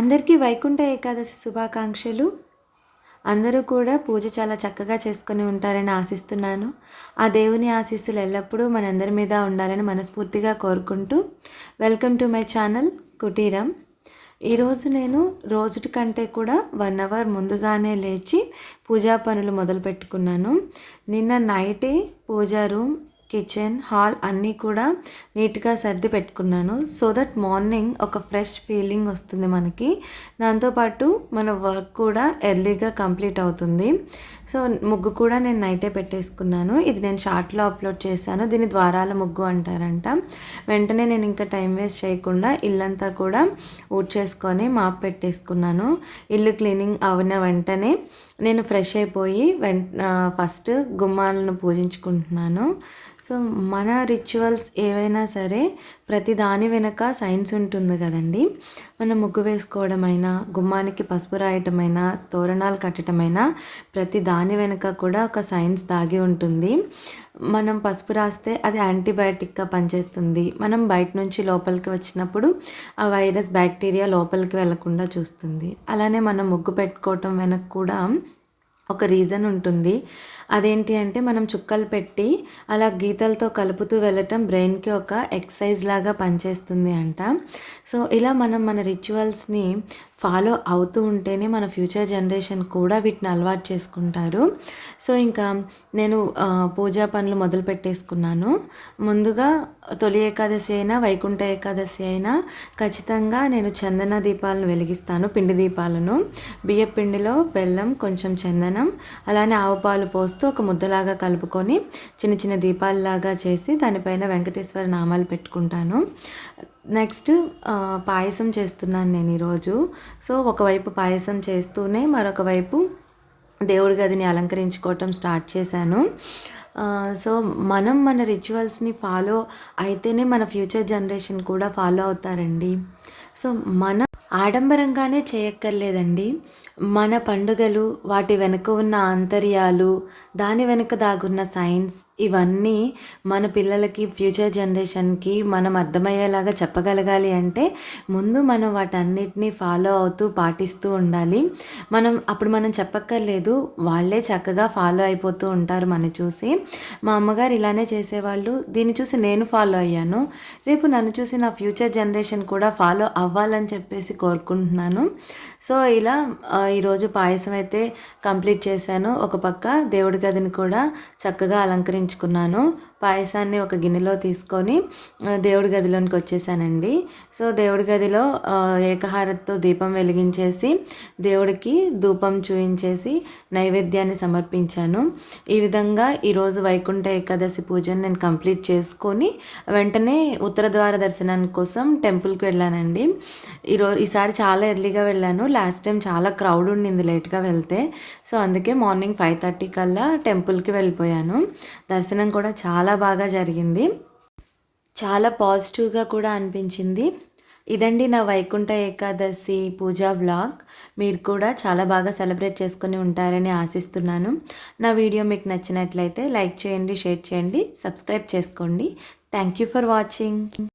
అందరికీ వైకుంఠ ఏకాదశి శుభాకాంక్షలు. అందరూ కూడా పూజ చాలా చక్కగా చేసుకొని ఉంటారని ఆశిస్తున్నాను. ఆ దేవుని ఆశీస్సులు ఎల్లప్పుడూ మనందరి మీద ఉండాలని మనస్ఫూర్తిగా కోరుకుంటూ వెల్కమ్ టు మై ఛానల్ కుటీరం. ఈరోజు నేను రోజుటి కంటే కూడా వన్ అవర్ ముందుగానే లేచి పూజా పనులు మొదలు పెట్టుకున్నాను నిన్న నైటే పూజా రూమ్ కిచెన్ హాల్ అన్నీ కూడా నీట్గా సర్ది పెట్టుకున్నాను. సో దట్ మార్నింగ్ ఒక ఫ్రెష్ ఫీలింగ్ వస్తుంది మనకి. దాంతోపాటు మన వర్క్ కూడా ఎర్లీగా కంప్లీట్ అవుతుంది. సో ముగ్గు కూడా నేను నైటే పెట్టేసుకున్నాను. ఇది నేను షార్ట్లో అప్లోడ్ చేశాను. దీని ద్వారాల ముగ్గు అంటారంట. వెంటనే నేను ఇంకా టైం వేస్ట్ చేయకుండా ఇల్లంతా కూడా ఊడ్చేసుకొని మాప్ పెట్టేసుకున్నాను. ఇల్లు క్లీనింగ్ అయిన వెంటనే నేను ఫ్రెష్ అయిపోయి వెంట ఫస్ట్ గుమ్మాలను పూజించుకుంటున్నాను. సో మన రిచువల్స్ ఏవైనా సరే ప్రతి దాని వెనక సైన్స్ ఉంటుంది కదండి. మనం ముగ్గు వేసుకోవడమైనా గుమ్మానికి పసుపు రాయటమైనా తోరణాలు కట్టడమైనా ప్రతి దాని వెనక కూడా ఒక సైన్స్ దాగి ఉంటుంది. మనం పసుపు రాస్తే అది యాంటీబయాటిక్గా పనిచేస్తుంది. మనం బయట నుంచి లోపలికి వచ్చినప్పుడు ఆ వైరస్ బ్యాక్టీరియా లోపలికి వెళ్ళకుండా చూస్తుంది. అలానే మనం ముగ్గు పెట్టుకోవటం వెనక కూడా ఒక రీజన్ ఉంటుంది. అదేంటి అంటే మనం చుక్కలు పెట్టి అలా గీతలతో కలుపుతూ వెళ్ళటం బ్రెయిన్కి ఒక ఎక్సర్సైజ్ లాగా పనిచేస్తుంది అంట. సో ఇలా మనం మన రిచువల్స్ని ఫాలో అవుతూ ఉంటేనే మన ఫ్యూచర్ జనరేషన్ కూడా వీటిని అలవాటు చేసుకుంటారు. సో ఇంకా నేను పూజా పనులు మొదలు పెట్టేసుకున్నాను. ముందుగా తొలి ఏకాదశి అయినా వైకుంఠ ఏకాదశి అయినా ఖచ్చితంగా నేను చందన దీపాలను వెలిగిస్తాను పిండి దీపాలను. బియ్య పిండిలో బెల్లం కొంచెం చందనం అలానే ఆవు పాలు పోస్తూ ఒక ముద్దలాగా కలుపుకొని చిన్న చిన్న దీపాలలాగా చేసి దానిపైన వెంకటేశ్వర నామాలు పెట్టుకుంటాను. నెక్స్ట్ పాయసం చేస్తున్నాను నేను ఈరోజు. సో ఒకవైపు పాయసం చేస్తూనే మరొక వైపు దేవుడి గదిని అలంకరించుకోవటం స్టార్ట్ చేశాను. సో మనం మన రిచువల్స్ని ఫాలో అయితేనే మన ఫ్యూచర్ జనరేషన్ కూడా ఫాలో అవుతారండి. సో మన ఆడంబరంగానే చేయక్కర్లేదండి. మన పండుగలు వాటి వెనుక ఉన్న ఆంతర్యాలు దాని వెనుక దాగున్న సైన్స్ ఇవన్నీ మన పిల్లలకి ఫ్యూచర్ జనరేషన్కి మనం అర్థమయ్యేలాగా చెప్పగలగాలి అంటే ముందు మనం వాటన్నిటిని ఫాలో అవుతూ పాటిస్తూ ఉండాలి. మనం అప్పుడు మనం చెప్పక్కర్లేదు. వాళ్ళే చక్కగా ఫాలో అయిపోతూ ఉంటారు మన చూసి. మా అమ్మగారు ఇలానే చేసేవాళ్ళు. దీన్ని చూసి నేను ఫాలో అయ్యాను. రేపు నన్ను చూసి నా ఫ్యూచర్ జనరేషన్ కూడా ఫాలో అవ్వాలని చెప్పేసి కోరుకుంటున్నాను. సో ఇలా ఈరోజు పాయసం అయితే కంప్లీట్ చేశాను. ఒక పక్క దేవుడి గదిని కూడా చక్కగా అలంకరించుకున్నాను. పాయసాన్ని ఒక గిన్నెలో తీసుకొని దేవుడి గదిలోనికి వచ్చేసానండి. సో దేవుడి గదిలో ఏకహారతతో దీపం వెలిగించేసి దేవుడికి ధూపం చూయించేసి నైవేద్యాన్ని సమర్పించాను. ఈ విధంగా ఈరోజు వైకుంఠ ఏకాదశి పూజను నేను కంప్లీట్ చేసుకొని వెంటనే ఉత్తర ద్వార దర్శనానికి కోసం టెంపుల్కి వెళ్ళానండి. ఈరోజు ఈసారి చాలా ఎర్లీగా వెళ్ళాను. లాస్ట్ టైం చాలా క్రౌడ్ ఉండింది లేట్గా వెళ్తే. సో అందుకే మార్నింగ్ ఫైవ్ థర్టీ కల్లా టెంపుల్కి వెళ్ళిపోయాను. దర్శనం కూడా చాలా చాలా బాగా జరిగింది. చాలా పాజిటివ్గా కూడా అనిపించింది. ఇదండి నా వైకుంఠ ఏకాదశి పూజా బ్లాగ్ మీరు కూడా చాలా బాగా సెలబ్రేట్ చేసుకుని ఉంటారని ఆశిస్తున్నాను. నా వీడియో మీకు నచ్చినట్లయితే లైక్ చేయండి షేర్ చేయండి సబ్స్క్రైబ్ చేసుకోండి. Thank you for watching.